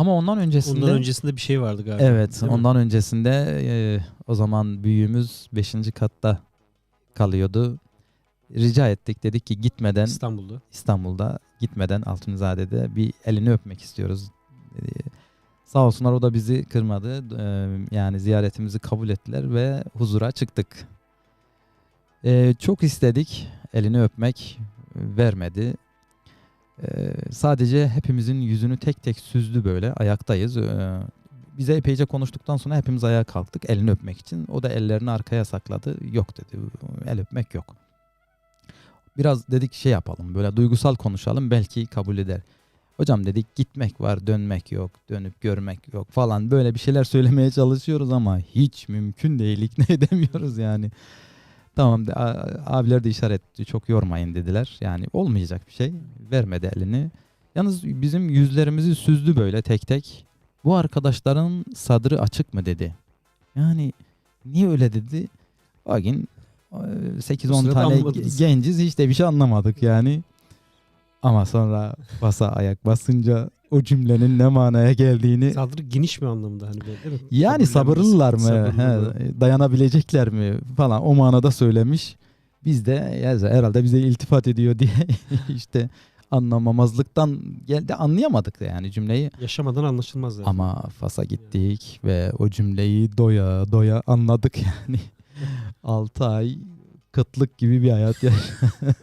Ama ondan öncesinde Ondan öncesinde bir şey vardı galiba. Evet, değil mi? ondan öncesinde e, o zaman büyüğümüz 5. katta kalıyordu. Rica ettik dedik ki gitmeden İstanbul'da. İstanbul'da gitmeden Altunizade'de bir elini öpmek istiyoruz. dedi. Sağ olsunlar o da bizi kırmadı. Ee, yani ziyaretimizi kabul ettiler ve huzura çıktık. Ee, çok istedik elini öpmek vermedi. Ee, sadece hepimizin yüzünü tek tek süzdü böyle ayaktayız. Ee, bize epeyce konuştuktan sonra hepimiz ayağa kalktık elini öpmek için. O da ellerini arkaya sakladı. Yok dedi el öpmek yok. Biraz dedik şey yapalım böyle duygusal konuşalım belki kabul eder. Hocam dedik gitmek var dönmek yok dönüp görmek yok falan böyle bir şeyler söylemeye çalışıyoruz ama hiç mümkün değil ikna edemiyoruz yani. Tamam de, abiler de işaret etti çok yormayın dediler yani olmayacak bir şey vermedi elini. Yalnız bizim yüzlerimizi süzdü böyle tek tek. Bu arkadaşların sadrı açık mı dedi. Yani niye öyle dedi? O gün e, 8-10 sırada tane anlamadınız. genciz hiç de bir şey anlamadık yani. Ama sonra basa ayak basınca o cümlenin ne manaya geldiğini Sadrı geniş mi anlamda hani böyle değil mi? yani sabırlılar mı? sabırlı. He, dayanabilecekler mi falan o manada söylemiş. Biz de herhalde bize iltifat ediyor diye işte anlamamazlıktan geldi anlayamadık da yani cümleyi. Yaşamadan anlaşılmaz zaten. Ama Fas'a gittik ve o cümleyi doya doya anladık yani. 6 ay kıtlık gibi bir hayat yaşadık.